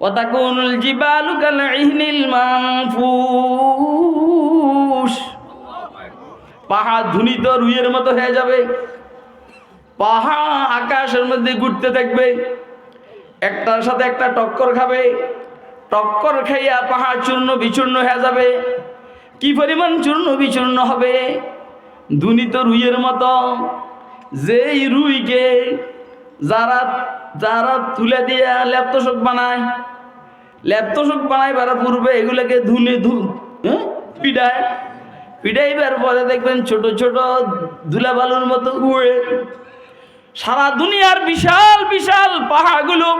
وتكون الجبال كالعهن المنفوش পাহাড় ধুনিত রুইয়ের মতো হয়ে যাবে পাহাড় আকাশের মধ্যে ঘুরতে থাকবে একটার সাথে একটা টক্কর খাবে টক্কর খাইয়া পাহাড় চূর্ণ বিচূর্ণ হয়ে যাবে কি পরিমাণ চূর্ণ বিচূর্ণ হবে ধুনিত রুইয়ের মতো যেই রুইকে যারা যারা তুলে দিয়ে ল্যাপতোষক বানায়। ল্যাপতোষক বানাইবার পূর্বে এগুলোকে ধুনে ধু হ্যাঁ? পিডায় পিডাইবার পরে দেখবেন ছোট ছোট ধুলা বালুর মতো উড়ে। সারা দুনিয়ার বিশাল বিশাল পাহাড়গুলো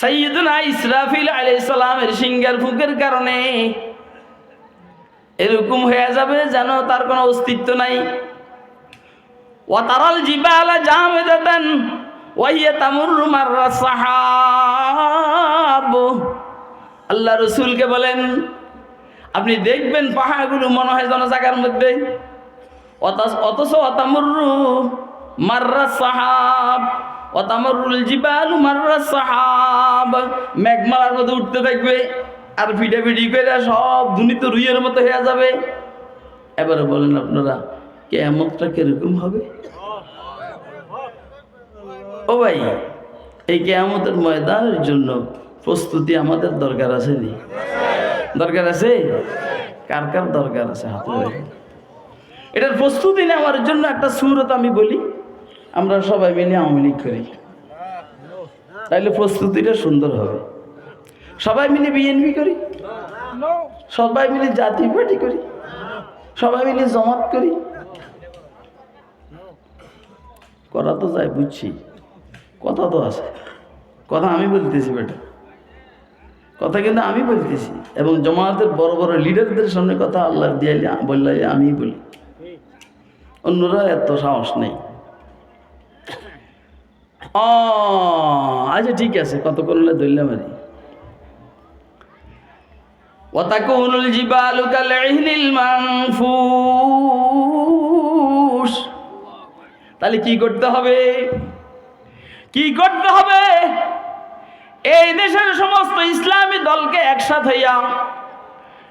সৈয়দনা ইসরাফিল আলাইহিস সালামের সিঙ্গার ফুকের কারণে এরকম হয়ে যাবে যেন তার কোনো অস্তিত্ব নাই। ওয়াতারাল জিবালা জামেদাতান ওয়াহিয়া তামুরু মাররা সাহাব আল্লাহ রসুলকে বলেন, আপনি দেখবেন পাহাড়গুলো মনে হয় যেন জায়গার মধ্যে। অথচ- অতামুরু মাররা সাহাব অতামরুল জিবালু মাররা সাহাব। মেঘমালার মধ্যে উঠতে থাকবে আর ভিডে ভিডি করে সব ধুনিত রুইয়ের মতো হয়ে যাবে। এবারে বলেন আপনারা কেমনটা কীরকম হবে? ও ভাই, এই কেয়ামতের ময়দানের জন্য প্রস্তুতি আমাদের দরকার আছে নি? দরকার আছে? কার কার দরকার আছে হাতে। এটার প্রস্তুতি নেওয়ার জন্য একটা সুরত আমি বলি, আমরা সবাই মিলে আওয়ামী লীগ করি। তাইলে প্রস্তুতিটা সুন্দর হবে। সবাই মিলে বিএনপি করি? সবাই মিলে জাতীয় পার্টি করি? সবাই মিলে জমাত করি? করা তো যায় বুঝছি কথা তো আছে কথা আমি বলতেছি বেটা কথা কিন্তু আমি বলতেছি এবং জমাতের বড় বড় লিডারদের সামনে কথা আল্লাহ দিয়ে বললে আমি বলি অন্যরা এত সাহস নেই ও আচ্ছা ঠিক আছে কত করলে ধরলাম আর وتكون الجبال كالعهن المنفوش তাহলে কি করতে হবে? কি করতে হবে? এই দেশের সমস্ত ইসলামী দলকে একসাথে হইয়া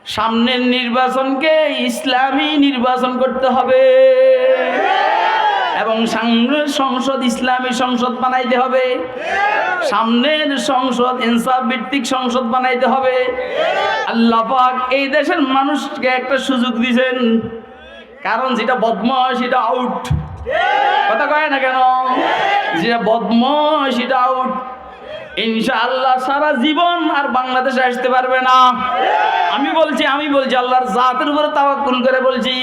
সামনের নির্বাচনকে ইসলামী নির্বাচন করতে হবে। এবং সামনের সংসদ ইসলামী সংসদ বানাইতে হবে। সামনের সংসদ ইনসাফ ভিত্তিক সংসদ বানাইতে হবে। আল্লাহ পাক এই দেশের মানুষকে একটা সুযোগ দিয়েছেন। কারণ যেটা বদমাস, সেটা আউট কথা কয় না কেন? যে বদমাস সেটা আউট ইনশাআল্লাহ সারা জীবন আর বাংলাদেশে আসতে পারবে না। আমি বলছি আমি বলছি, আল্লাহর জাতের উপরে তাওয়াক্কুল করে বলছি,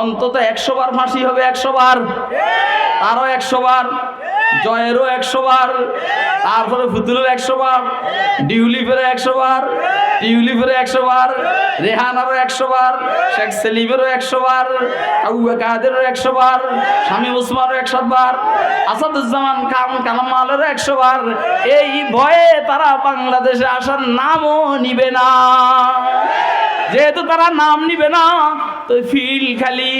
অন্তত একশো বার ফাঁসি হবে, একশো বার। আরও একশো বার। জয়েরও একশো বার, তারপরে ফুতুলের একশো বার ডিউলিফেরও একশো বার টিউলিফেরও একশো বার, রেহানারও একশো বার, শেখ সেলিমেরও একশো বার, আবু কাদেরও একশো বার, স্বামী উসমানও একশো বার, আসাদুজ্জামান কাম কালামালেরও একশো বার। এই ভয়ে তারা বাংলাদেশে আসার নামও নিবে না। যেহেতু তারা নাম নিবে না তো ফিল খালি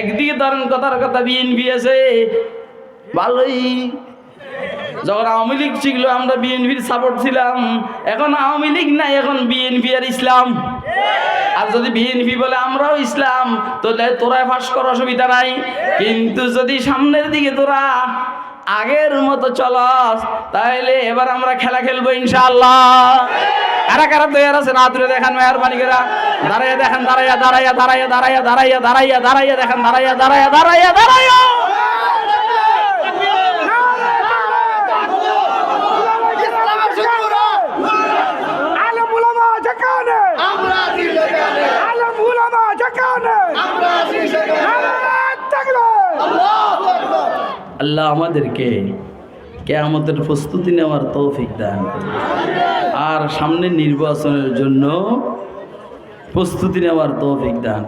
একদিকে ধরেন কথার কথা বিএনপি আছে ভালোই। যখন আওয়ামী লীগ ছিল, আমরা বিএনপির সাপোর্ট ছিলাম। এখন আওয়ামী লীগ নাই, এখন বিএনপি আর ইসলাম। আর যদি বিএনপি বলে আমরাও ইসলাম, তাহলে তোরা ফাঁস করার অসুবিধা নাই। কিন্তু যদি সামনের দিকে তোরা আগের মতো চলস, তাহলে এবার আমরা খেলা খেলব ইনশাআল্লাহ। কারা কারা তৈরি আছে? না তুলে দেখান মেহরবানি করে। দাঁড়াইয়া দেখেন, দাঁড়াইয়া দাঁড়াইয়া দাঁড়াইয়া দাঁড়াইয়া দাঁড়াইয়া দাঁড়াইয়া দাঁড়াইয়া, দেখেন, দাঁড়াইয়া দাঁড়াইয়া দাঁড়াইয়া দাঁড়াইয়া। আল্লাহ আমাদেরকে কেয়ামতের প্রস্তুতি নেওয়ার তৌফিক দান আর সামনে নির্বাচনের জন্য প্রস্তুতি নেওয়ার তৌফিক দান।